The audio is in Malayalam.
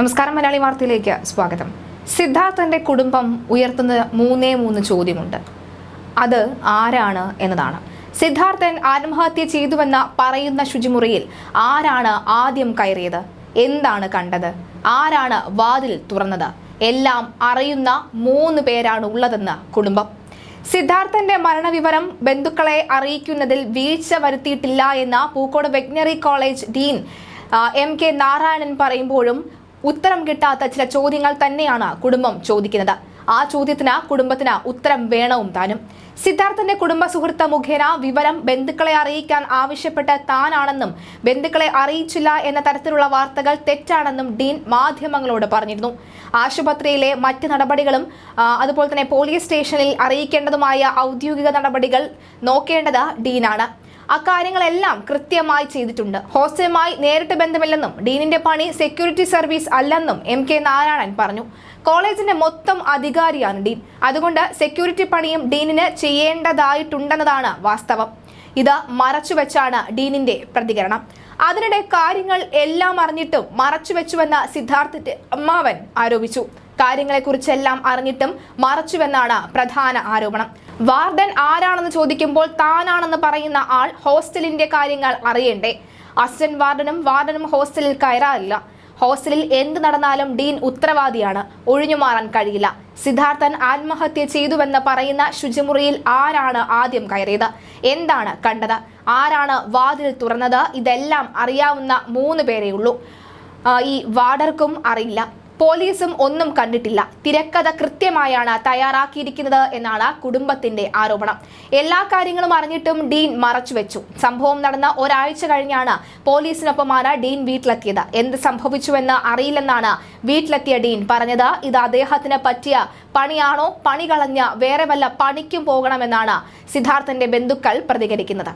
നമസ്കാരം മലയാളി വാർത്തയിലേക്ക് സ്വാഗതം. സിദ്ധാർത്ഥന്റെ കുടുംബം ഉയർത്തുന്ന മൂന്നേ മൂന്ന് ചോദ്യമുണ്ട്. അത് ആരാണ് എന്നതാണ്. സിദ്ധാർത്ഥൻ ആത്മഹത്യ ചെയ്തുവെന്ന പറയുന്ന ശുചിമുറിയിൽ ആരാണ് ആദ്യം കയറിയത്? എന്താണ് കണ്ടത്? ആരാണ് വാതിൽ തുറന്നത്? എല്ലാം അറിയുന്ന മൂന്ന് പേരാണ് ഉള്ളതെന്ന് കുടുംബം. സിദ്ധാർത്ഥന്റെ മരണവിവരം ബന്ധുക്കളെ അറിയിക്കുന്നതിൽ വീഴ്ച വരുത്തിയിട്ടില്ല എന്ന Pookode veterinary college dean M K Narayanan പറയുമ്പോഴും ഉത്തരം കിട്ടാത്ത ചില ചോദ്യങ്ങൾ തന്നെയാണ് കുടുംബം ചോദിക്കുന്നത്. ആ ചോദ്യത്തിന് കുടുംബത്തിന് ഉത്തരം വേണവും താനും. സിദ്ധാർത്ഥന്റെ കുടുംബ സുഹൃത്ത് മുഖേന വിവരം ബന്ധുക്കളെ അറിയിക്കാൻ ആവശ്യപ്പെട്ട് താനാണെന്നും ബന്ധുക്കളെ അറിയിച്ചില്ല എന്ന തരത്തിലുള്ള വാർത്തകൾ തെറ്റാണെന്നും ഡീൻ മാധ്യമങ്ങളോട് പറഞ്ഞിരുന്നു. ആശുപത്രിയിലെ മറ്റ് നടപടികളും അതുപോലെ തന്നെ പോലീസ് സ്റ്റേഷനിൽ അറിയിക്കേണ്ടതുമായ ഔദ്യോഗിക നടപടികൾ നോക്കേണ്ടത് ഡീനാണ്. അക്കാര്യങ്ങളെല്ലാം കൃത്യമായി ചെയ്തിട്ടുണ്ട്. ഹോസ്റ്റലുമായി നേരിട്ട് ബന്ധമില്ലെന്നും ഡീനിന്റെ പണി സെക്യൂരിറ്റി സർവീസ് അല്ലെന്നും എം കെ നാരായണൻ പറഞ്ഞു. കോളേജിന്റെ മൊത്തം അധികാരിയാണ് ഡീൻ. അതുകൊണ്ട് സെക്യൂരിറ്റി പണിയും ഡീനിന് ചെയ്യേണ്ടതായിട്ടുണ്ടെന്നതാണ് വാസ്തവം. ഇത് മറച്ചുവെച്ചാണ് ഡീനിന്റെ പ്രതികരണം. അതിനിടെ കാര്യങ്ങൾ എല്ലാം അറിഞ്ഞിട്ടും മറച്ചുവെച്ചുവെന്ന് സിദ്ധാർത്ഥിന്റെ അമ്മാവൻ ആരോപിച്ചു. കാര്യങ്ങളെക്കുറിച്ചെല്ലാം അറിഞ്ഞിട്ടും മറച്ചുവെന്നാണ് പ്രധാന ആരോപണം. വാർഡൻ ആരാണെന്ന് ചോദിക്കുമ്പോൾ താനാണെന്ന് പറയുന്ന ആൾ ഹോസ്റ്റലിന്റെ കാര്യങ്ങൾ അറിയണ്ടേ? അസിസ്റ്റന്റ് വാർഡനും വാർഡനും ഹോസ്റ്റലിൽ കയറാറില്ല. ഹോസ്റ്റലിൽ എന്ത് നടന്നാലും ഡീൻ ഉത്തരവാദിയാണ്. ഒഴിഞ്ഞുമാറാൻ കഴിയില്ല. സിദ്ധാർത്ഥൻ ആത്മഹത്യ ചെയ്തുവെന്ന് പറയുന്ന ശുചിമുറിയിൽ ആരാണ് ആദ്യം കയറിയത്? എന്താണ് കണ്ടത്? ആരാണ് വാതിൽ തുറന്നത്? ഇതെല്ലാം അറിയാവുന്ന മൂന്ന് പേരേ ഉള്ളൂ. ഈ വാർഡർക്കും അറിയില്ല. പോലീസും ഒന്നും കണ്ടിട്ടില്ല. തിരക്കഥ കൃത്യമായാണ് തയ്യാറാക്കിയിരിക്കുന്നത് എന്നാണ് കുടുംബത്തിന്റെ ആരോപണം. എല്ലാ കാര്യങ്ങളും അറിഞ്ഞിട്ടും ഡീൻ മറച്ചുവെച്ചു. സംഭവം നടന്ന ഒരാഴ്ച കഴിഞ്ഞാണ് പോലീസിനൊപ്പമാണ് ഡീൻ വീട്ടിലെത്തിയത്. എന്ത് സംഭവിച്ചുവെന്ന് അറിയില്ലെന്നാണ് വീട്ടിലെത്തിയ ഡീൻ പറഞ്ഞത്. ഇത് അദ്ദേഹത്തിന് പറ്റിയ പണിയാണോ? പണി കളഞ്ഞ വേറെ വല്ല പണിക്കും പോകണമെന്നാണ് സിദ്ധാർത്ഥന്റെ ബന്ധുക്കൾ പ്രതികരിക്കുന്നത്.